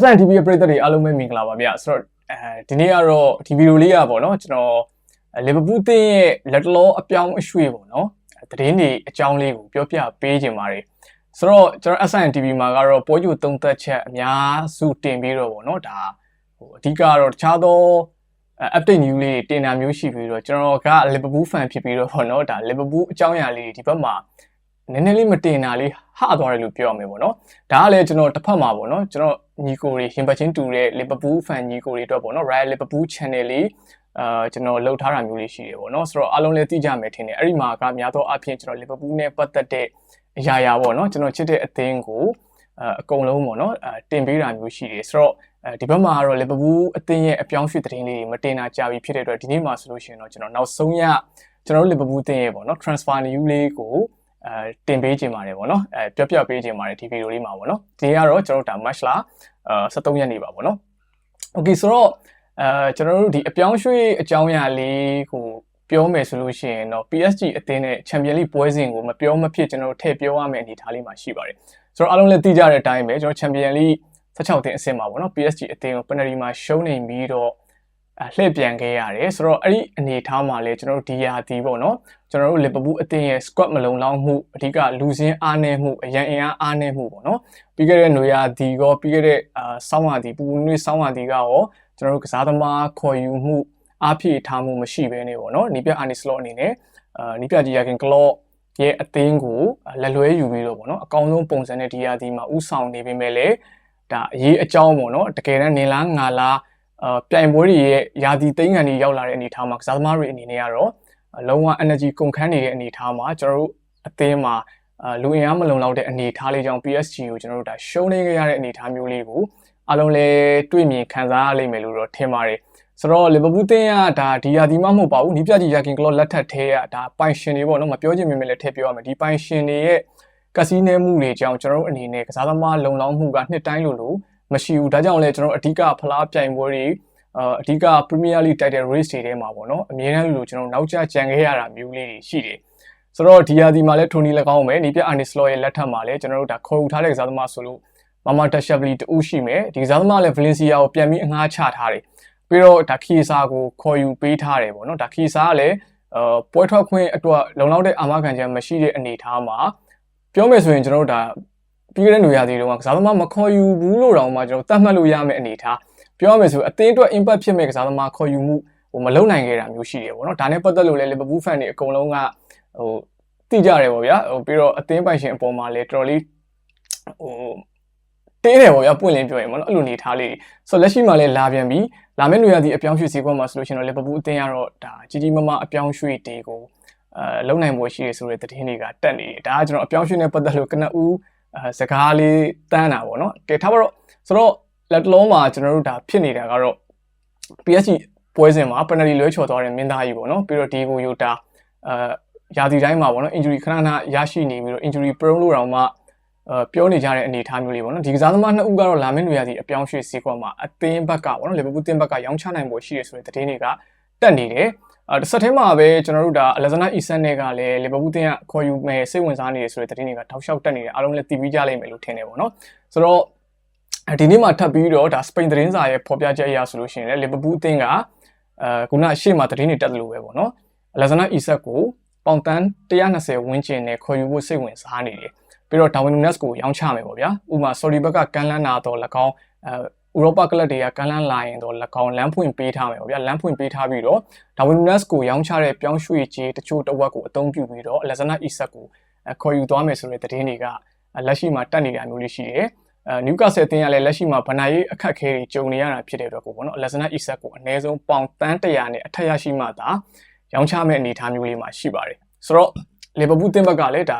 SNTV ရဲ့ပရိသတ်တွေအားလုံးပဲမင်္ဂလာပါဗျဆိုတော့အဲဒီနေ့ကတော့ဒီဗီဒီယိုလေးကပေါ့နော်ကျွန်တော်လီဗာပူးတင်းရဲ့လက်တလောအပြောင်းအရွှေ့ပေါ့နော်သတင်းတွေအကြောင်းလေးကိုပြောပြပေးခြင်းပါတယ်ဆိုတော့ကျွန်တော် SNTV မှာကတော့ပွဲကြိုသုံးသက်ချက်အများစုတင်ပြီးတော့ပေါ့နော်ဒါဟိုအဓိကတော့တခြားသော update new လေးတင်တာမျိုးရှိပြီးတော့ကျွန်တော်က Liverpool fan ဖြစ်ပြီးတော့ပေါ့နော်ဒါ Liverpool အကြောင်းအရာလေးဒီဘက်မှာနည်းနည်းလေးမတင်တာလေးဟသွားတယ်လို့ပြောရမယ်ပေါ့နော်ဒါကလည်းကျွန်တော်တစ်ဖက်မှာပေါ့နော်ကျွန်တော် ညီကိုတွေရင်ပတ်ချင်းတူတဲ့ Liverpool fan ညီကိုတွေအတွက်ပေါ့နော် Royal Liverpool channel လေးအာကျွန်တော်လှုပ်ထားတာမျိုးလေးရှိတယ်ပေါ့နော်ဆိုတော့အားလုံးလည်းသိကြမယ်ထင်တယ်အဲ့ဒီမှာကများသောအားဖြင့်ကျွန်တော် Liverpool နဲ့ပတ်သက်တဲ့အရာရာပေါ့နော်ကျွန်တော်ချစ်တဲ့အသင်းကိုအကုန်လုံးပေါ့နော်တင်ပေးတာမျိုးရှိတယ်ဆိုတော့အဲဒီဘက်မှာကတော့ Liverpool အသင်းရဲ့အပြောင်းရွှေ့သတင်းလေးတွေမတင်တာကြာပြီဖြစ်တဲ့အတွက်ဒီနေ့မှာဆိုလို့ရှိရင်တော့ကျွန်တော်နောက်ဆုံးရကျွန်တော်တို့ Liverpool အသင်းရဲ့ပေါ့နော် transfer news လေးကို အဲတင်ပေးခြင်းပါတယ်ပေါ့နော်အဲပြောပြပေးခြင်းပါတယ်ဒီဗီဒီယိုလေးမှာပေါ့နော်ဒီကတော့ကျွန်တော်တို့ဒါ match လာအဲ73ရက်နေ့ပါပေါ့နော် okay ဆိုတော့အဲကျွန်တော်တို့ဒီအပြောင်းရွှေ့အကြောင်းအရာလေးကိုပြောမယ်ဆိုလို့ရှိရင်တော့ PSG အသင်းနဲ့ Champions League ပွဲစဉ်ကိုမပြောမဖြစ်ကျွန်တော်တို့ထည့်ပြောရမယ့်အနေအထားလေးမှာရှိပါတယ်ဆိုတော့အားလုံးလည်းသိကြတဲ့အတိုင်းပဲကျွန်တော် Champions League 16တင်အဆင့်မှာပေါ့နော် PSG အသင်းကို penalty မှာရှုံးနေပြီးတော့လှည့်ပြန်ခဲ့ရတယ်ဆိုတော့အဲ့ဒီအနေအထားမှာလည်းကျွန်တော်တို့ဒီယာတီပေါ့နော် ကျွန်တော်တို့ Liverpool အသင်းရဲ့ squad မလုံလောက်မှုအဓိကလူစင်းအားနည်းမှုအရန်အင်အားအားနည်းမှုပေါ့နော်ပြီးခဲ့တဲ့နွေရာသီကောပြီးခဲ့တဲ့အာဆောင်းရာသီပူနွေဆောင်းရာသီကရောကျွန်တော်တို့ကစားသမားခေါ်ယူမှုအားဖြည့်ထားမှုမရှိဘဲနေပေါ့နော်နီးပြအာနီစလော့အနေနဲ့အာနီးပြကြီးရခင်ကလော့ရဲ့အသင်းကိုလက်လွဲယူပြီးတော့ပေါ့နော်အကောင်းဆုံးပုံစံနဲ့ဒီယာဒီမှာဥဆောင်နေပေမဲ့လည်းဒါအရေးအကြောင်းပေါ့နော်တကယ်တမ်းနေလားငါလားအာပြိုင်ပွဲတွေရဲ့ယာဒီသိန်းကန်တွေရောက်လာတဲ့အနေအထားမှာကစားသမားတွေအနေနဲ့ကတော့ လုံးဝ energy ကုန်ခန်းနေတဲ့အနေအထားမှာကျွန်တော်တို့အသင်းမှာလူအင်အားမလုံလောက်တဲ့အနေအထားလေးကြောင့် PSG ကိုကျွန်တော်တို့ဒါရှုံးနေကြရတဲ့အနေအထားမျိုးလေးကိုအားလုံးလည်းတွေ့မြင်ခံစားရလိမ့်မယ်လို့တော့ထင်ပါတယ်ဆိုတော့လီဗာပူးတင်းကဒါဒီယာဒီမှမဟုတ်ပါဘူးနီးပြကြီးယာကင်ကလော့လက်ထက်ထဲကဒါပိုင်ရှင်တွေပေါ့နော်မပြောချင်မြင်မြင်လည်းထည့်ပြောရမယ်ဒီပိုင်ရှင်တွေရဲ့ကစီနဲမှုတွေကြောင့်ကျွန်တော်တို့အနေနဲ့ကစားသမားလုံလောက်မှုကနှစ်တိုင်းလိုလိုမရှိဘူးဒါကြောင့်လည်းကျွန်တော်တို့အဓိကဖလားပြိုင်ပွဲတွေ အာအဓိက Premier League Title Race တွေထဲမှာပေါ့နော်အမြဲတမ်းလိုလိုကျွန်တော်နောက်ကျကြံခဲ့ရတာမျိုးလေးတွေရှိတယ်ဆိုတော့ဒီယာဒီမှာလည်းထိုနီလည်းကောင်းမယ်နီးပြအာနီစလော့ရဲ့လက်ထက်မှာလည်းကျွန်တော်တို့ဒါခေါ်ယူထားတဲ့ကစားသမားဆိုလို့မမတက်ရှက်ဗလီတူရှိမယ်ဒီကစားသမားလည်းဗလင်စီယာကိုပြန်ပြီးအငှားချထားတယ်ပြီးတော့ဒါခီစာကိုခေါ်ယူပေးထားတယ်ပေါ့နော်ဒါခီစာကလည်းအာပွဲထွက်ခွင့်အတွက်လုံလောက်တဲ့အာမခံချက်မရှိတဲ့အနေအထားမှာပြောမယ်ဆိုရင်ကျွန်တော်တို့ဒါပြီးခဲ့တဲ့နေရာတွေတုန်းကကစားသမားမခေါ်ယူဘူးလို့တောင်မှကျွန်တော်တတ်မှတ်လို့ရမယ့်အနေအထား ပြောရမယ်ဆိုအသင်းအတွက် impact ဖြစ်မဲ့ကစားသမားခေါ်ယူမှုဟိုမလုံနိုင်ခဲ့တာမျိုးရှိတယ်ပေါ့နော်ဒါနဲ့ပတ်သက်လို့လည်း Liverpool fan တွေအကုန်လုံးကဟိုသိကြတယ်ပေါ့ဗျာဟိုပြီးတော့အသင်းပိုင်ရှင်အပေါ်မှာလည်းတော်တော်လေးဟိုတင်းတယ်ပေါ့ဗျာပွင့်လင်းပြောရင်ပေါ့နော်အဲ့လိုနေထားလေးဆိုလက်ရှိမှာလည်းလာပြန်ပြီးလာမယ့်နေရာဒီအပြောင်းရွှေ့စီးကွက်မှာဆိုလို့ရှိရင်တော့ Liverpool အသင်းကတော့ဒါကြီးကြီးမားမားအပြောင်းရွှေ့တေကိုအဲလုံနိုင်ပွဲရှိရဆိုတဲ့သတင်းတွေကတက်နေတယ်ဒါကကျွန်တော်အပြောင်းရွှေ့နဲ့ပတ်သက်လို့ကနဦးအဲစကားလေးတန်းတာပေါ့နော်ကဲထားပါတော့ဆိုတော့ လက်တလုံးမှာကျွန်တော်တို့ဒါဖြစ်နေတာကတော့ PSG ပွဲစဉ်မှာ penalty လွဲချော်သွားတဲ့မင်းသားကြီးပေါ့နော်ပြီးတော့ဒီကိုယိုတာအဲရာသီတိုင်းမှာပေါ့နော် injury ခဏခဏရရှိနေပြီးတော့ injury prone လို့တောင်မှအဲပြောနေကြတဲ့အနေအထားမျိုးလေးပေါ့နော်ဒီကစားသမားနှစ်ဦးကတော့လာမယ့်နေရာစီအပြောင်းရွှေ့စီးကွက်မှာအသင်းဘက်ကပေါ့နော်လီဗာပူးတင်းဘက်ကရောင်းချနိုင်ဖို့ရှိရဆိုတဲ့သတင်းတွေကတက်နေတယ်အဲတစ်ဆက်တည်းမှာပဲကျွန်တော်တို့ဒါအလက်ဇနာအီဆန်နဲ့ကလည်းလီဗာပူးတင်းကခေါ်ယူမယ်စိတ်ဝင်စားနေရဆိုတဲ့သတင်းတွေကတောက်လျှောက်တက်နေတယ်အားလုံးလည်းသိပြီးကြလိမ့်မယ်လို့ထင်တယ်ပေါ့နော်ဆိုတော့ ဒီနေ့မှာထပ်ပြီးတော့ဒါစပိန်သတင်းစာရဲ့ဖော်ပြချက်အရဆိုလို့ရှိရင်လည်းလီဗာပူးအသင်းကအဲခုနရှေ့မှာသတင်းတွေတက်တယ်လို့ပဲပေါ့နော်အလက်ဇနာအီဆက်ကိုပေါင်တန်း120ဝန်းကျင်နဲ့ခေါ်ယူဖို့စိတ်ဝင်စားနေတယ်ပြီးတော့ Darwin Nunes ကိုရောင်းချမယ်ပေါ့ဗျာဥပမာ Sorry ဘက်ကကန်လန်းနာတော့၎င်းအဲဥရောပကလပ်တွေကကန်လန်းလာရင်တော့၎င်းလမ်းဖွင့်ပေးထားမယ်ပေါ့ဗျာလမ်းဖွင့်ပေးထားပြီးတော့ Darwin Nunes ကိုရောင်းချတဲ့ပြောင်းရွှေ့ခြင်းတချို့တစ်ဝက်ကိုအသုံးပြုပြီးတော့ Alexander Isak ကိုခေါ်ယူသွားမယ်ဆိုတဲ့သတင်းတွေကလက်ရှိမှာတက်နေတာမျိုးလေးရှိတယ် အဲနျူကာဆယ်အသင်းကလည်းလက်ရှိမှာဗနာရေးအခက်အခဲတွေကြုံနေရတာဖြစ်တဲ့အတွက်ကိုပေါ့နော် Alexander Isak ကိုအနည်းဆုံးပေါင်တန်း100နဲ့အထက်ရရှိမှသာရောင်းချမဲ့အနေအထားမျိုးလေးမှာရှိပါတယ်ဆိုတော့လီဗာပူးတင်းဘက်ကလည်းဒါ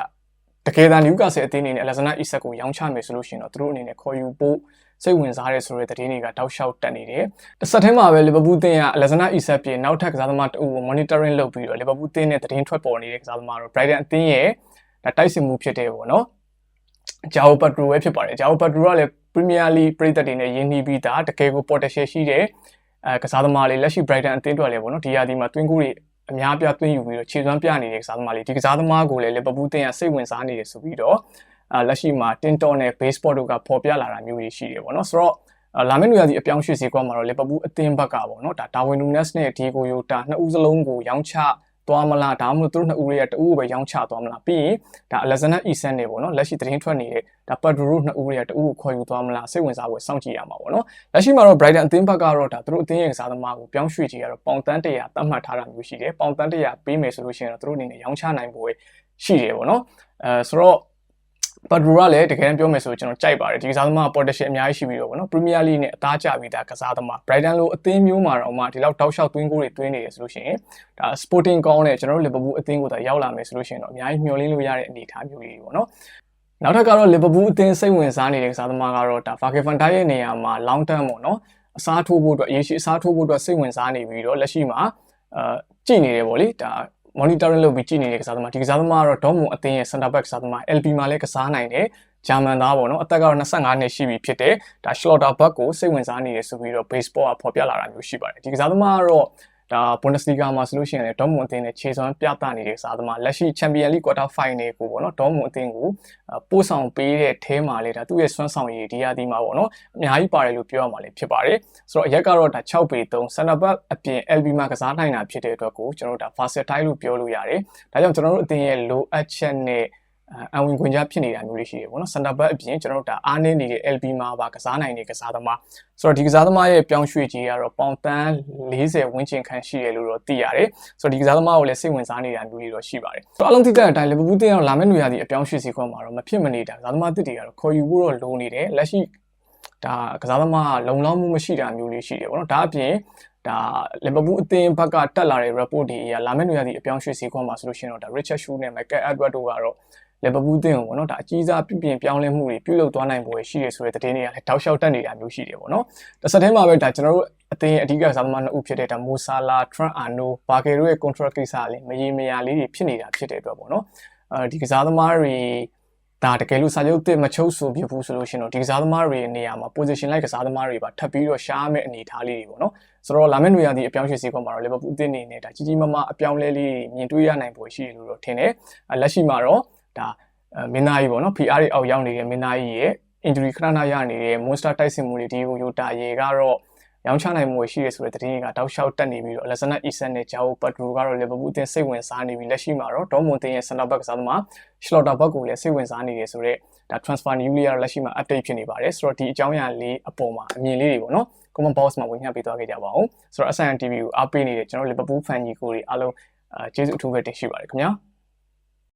တကယ်တမ်းနျူကာဆယ်အသင်းအနေနဲ့ Alexander Isak ကိုရောင်းချမယ်ဆိုလို့ရှိရင်တော့သူတို့အနေနဲ့ခေါ်ယူဖို့စိတ်ဝင်စားရဲဆိုတဲ့သတင်းတွေကတောက်လျှောက်တက်နေတယ်။တစ်ဆက်တည်းမှာပဲလီဗာပူးတင်းက Alexander Isak ပြင်နောက်ထပ်ကစားသမားတအုပ်ကို monitoring လုပ်ပြီးတော့လီဗာပူးတင်းနဲ့သတင်းထွက်ပေါ်နေတဲ့ကစားသမားတော့ Brighton အသင်းရဲ့ဒါတိုက်စစ်မှုဖြစ်တယ်ပေါ့နော်။ ဂျာအိုပတ်ထရိုပဲဖြစ်ပါတယ်။ဂျာအိုပတ်ထရိုကလည်း Premier League ပြည်သက်တွေနဲ့ယင်းနှီးပြီးသားတကယ်ကို potential ရှိတဲ့အဲကစားသမားလေးလက်ရှိ Brighton အသင်းတွေလည်းပေါ့နော်ဒီရာသီမှာတွင်းကူးတွေအများပြသွင်းယူပြီးတော့ခြေစွမ်းပြနေတဲ့ကစားသမားလေးဒီကစားသမားကိုလည်းလီဗာပူးတင်ကစိတ်ဝင်စားနေတယ်ဆိုပြီးတော့အာလက်ရှိမှာ TikTok နဲ့ Baseball တို့ကပေါ်ပြလာတာမျိုးတွေရှိတယ်ပေါ့နော်ဆိုတော့အာလာမယ့်နွေရာသီအပြောင်းရွှေ့ဈေးကွက်မှာတော့လီဗာပူးအသင်းဘက်ကပေါ့နော်ဒါဒါဝင်နူနက်စ်နဲ့ဒီဂိုယိုတာနှစ်ဦးစလုံးကိုရောင်းချ သွားမလားဒါမှမဟုတ်သူတို့နှစ်ဦးရဲ့တဦးကိုပဲရောင်းချသွားမလားပြီးရင်ဒါအလက်ဇန်နာအီဆန်နေပေါ့နော်လက်ရှိသတင်းထွက်နေတဲ့ဒါပတ်ဒရိုနှစ်ဦးရဲ့တဦးကိုခေါ်ယူသွားမလားစိတ်ဝင်စားဖို့စောင့်ကြည့်ရမှာပေါ့နော်လက်ရှိမှာတော့ Brighton အသင်းဘက်ကတော့ဒါသူတို့အသင်းရဲ့ကစားသမားကိုပြောင်းရွှေ့ကြည့်ရတော့ပေါင်တန်း100သတ်မှတ်ထားတာမျိုးရှိတယ်ပေါင်တန်း100ပေးမယ်ဆိုလို့ရှိရင်တော့သူတို့အနေနဲ့ရောင်းချနိုင်ဖို့ရှိတယ်ပေါ့နော်အဲဆိုတော့ ပတ်ဒရိုကလည်းတကယ်တမ်းပြောမယ်ဆိုကျွန်တော်ကြိုက်ပါတယ်ဒီကစားသမား potential အများကြီးရှိပြီးတော့ဗောနော် Premier League နဲ့အသားကျပြီးသားကစားသမား Brighton လိုအသင်းမျိုးမှာတော့မှဒီလောက်တောက်လျှောက်သွင်းကိုတွေသွင်းနေတယ်ဆိုလို့ရှိရင်ဒါ Sporting ကောင်းတဲ့ကျွန်တော်တို့ Liverpool အသင်းကိုသာရောက်လာမယ်ဆိုလို့ရှိရင်တော့အများကြီးမျှော်လင့်လို့ရတဲ့အနေအထားမျိုးလေးတွေဗောနော်နောက်ထပ်ကတော့ Liverpool အသင်းစိတ်ဝင်စားနေတဲ့ကစားသမားကတော့ဒါ Virgil van Dijk ရဲ့နေရာမှာ long term ပေါ့နော်အစားထိုးဖို့အတွက်အရေးရှိအစားထိုးဖို့အတွက်စိတ်ဝင်စားနေပြီးတော့လက်ရှိမှာအာကြည့်နေတယ်ဗောလေဒါ monitoring လုပ်ပြီးကြည့်နေတဲ့ကစားသမားဒီကစားသမားကတော့ Dortmund အသင်းရဲ့ center back ကစားသမား LB မှာလည်းကစားနိုင်တယ်ဂျာမန်သားပေါ့နော်အသက်ကတော့25နှစ်ရှိပြီဖြစ်တယ်ဒါ Schlotterbeck ကိုစိတ်ဝင်စားနေတယ်ဆိုပြီးတော့ baseball ကဖော်ပြလာတာမျိုးရှိပါတယ်ဒီကစားသမားကတော့ ဒါ Bundesliga မှာဆိုလို့ရှိရင်လည်း Dortmund အသင်းနဲ့ခြေစွမ်းပြသနေတဲ့ကစားသမားလက်ရှိ Champions League quarter final ကိုပေါ့နော် Dortmund အသင်းကိုပို့ဆောင်ပေးတဲ့အဲမှာလေဒါသူ့ရဲ့စွမ်းဆောင်ရည်ဒီရာဒီမှာပေါ့နော်အများကြီးပါတယ်လို့ပြောရမှာလေဖြစ်ပါတယ်ဆိုတော့အရက်ကတော့ဒါ6ပေ3 center back အပြင် LB မှာကစားနိုင်တာဖြစ်တဲ့အတွက်ကိုကျွန်တော်တို့ဒါ versatile လို့ပြောလို့ရတယ်ဒါကြောင့်ကျွန်တော်တို့အသင်းရဲ့ low add check နဲ့ အဝင်ခွင့်ကြဖြစ်နေတာမျိုးလေးရှိတယ်ပေါ့နော်စင်တာဘက်အပြင်ကျွန်တော်တို့ဒါအားနည်းနေတဲ့ LB မှာပါကစားနိုင်တဲ့ကစားသမားဆိုတော့ဒီကစားသမားရဲ့ပြောင်းရွှေ့ကြီးကတော့ပေါင်တန်း40ဝန်းကျင်ခန့်ရှိတယ်လို့တော့သိရတယ်ဆိုတော့ဒီကစားသမားကိုလည်းစိတ်ဝင်စားနေတာမျိုးလေးတော့ရှိပါတယ်ဆိုတော့အလုံးသိတဲ့အတိုင်းလီဗာပူးတင်းအောင်လာမယ့်နွေရာသီအပြောင်းရွှေ့စီခွင့်မှာတော့မဖြစ်မနေတာကစားသမားတစ်တွေကတော့ခေါ်ယူဖို့တော့လိုနေတယ်လက်ရှိဒါကစားသမားကလုံလောက်မှုမရှိတာမျိုးလေးရှိတယ်ပေါ့နော်ဒါအပြင်ဒါလီဗာပူးအသင်းဘက်ကတက်လာတဲ့ report တွေအရလာမယ့်နွေရာသီအပြောင်းရွှေ့စီခွင့်မှာဆိုလို့ရှိရင်တော့ဒါ Richard Shu နဲ့ Michael Edward တို့ကတော့ လီဗာပူးတင်ကိုပေါ့နော်ဒါအကြီးစားပြပြင်ပြောင်းလဲမှုတွေပြုလုပ်သွားနိုင်ဖို့ရှိရဆိုတဲ့သတင်းတွေကလည်းတောက်လျှောက်တက်နေတာမျိုးရှိတယ်ပေါ့နော်တစ်ဆက်တည်းမှာပဲဒါကျွန်တော်တို့အသင်းအဓိကစားသမားနှစ်ဦးဖြစ်တဲ့ဒါမိုဆာလာထရန့်အာနိုဘာဂေရိုရဲ့ contract ကိစ္စလေးမရေမရာလေးတွေဖြစ်နေတာဖြစ်တဲ့အတွက်ပေါ့နော်အဲဒီကစားသမားတွေဒါတကယ်လို့စာချုပ်တစ်မချုပ်ဆိုပြဘူးဆိုလို့ရှင်တော့ဒီကစားသမားတွေနေရာမှာ position လိုက်ကစားသမားတွေပါထပ်ပြီးတော့ရှားမဲ့အနေအထားလေးတွေပေါ့နော်ဆိုတော့လာမယ့်နွေရာသီအပြောင်းရွှေ့စီးခွင့်မှာတော့လီဗာပူးအသင်းအနေနဲ့ဒါကြီးကြီးမားမားအပြောင်းလဲလေးမြင်တွေ့ရနိုင်ဖို့ရှိတယ်လို့တော့ထင်တယ်လက်ရှိမှာတော့ ဒါမင်းသားကြီးပေါ့နော် PR တွေအောက်ရောက်နေတဲ့မင်းသားကြီးရဲ့ injury ခဏခဏရနေတဲ့ monster တိုက်စစ်မှုတွေဒီကိုယိုတာရေကတော့ရောင်းချနိုင်မှုရှိရဆိုတဲ့သတင်းတွေကတောက်လျှောက်တက်နေပြီးတော့ Alexander Isak နဲ့ Joao Pedro ကတော့ Liverpool အသင်းစိတ်ဝင်စားနေပြီးလက်ရှိမှာတော့ Dortmund အသင်းရဲ့ center back ကစားသမား Schlotterbeck ကိုလည်းစိတ်ဝင်စားနေတယ်ဆိုတော့ဒါ transfer news လေးကတော့လက်ရှိမှာ update ဖြစ်နေပါတယ်ဆိုတော့ဒီအကြောင်းအရာလေးအပေါ်မှာအမြင်လေးတွေပေါ့နော် comment box မှာဝင်ညှပ်ပေးသွားခဲ့ကြပါအောင်ဆိုတော့ SN TV ကိုအားပေးနေတဲ့ကျွန်တော် Liverpool fan ကြီးကိုတွေအားလုံးကျေးဇူးအထူးပဲတင်ရှိပါတယ်ခင်ဗျာ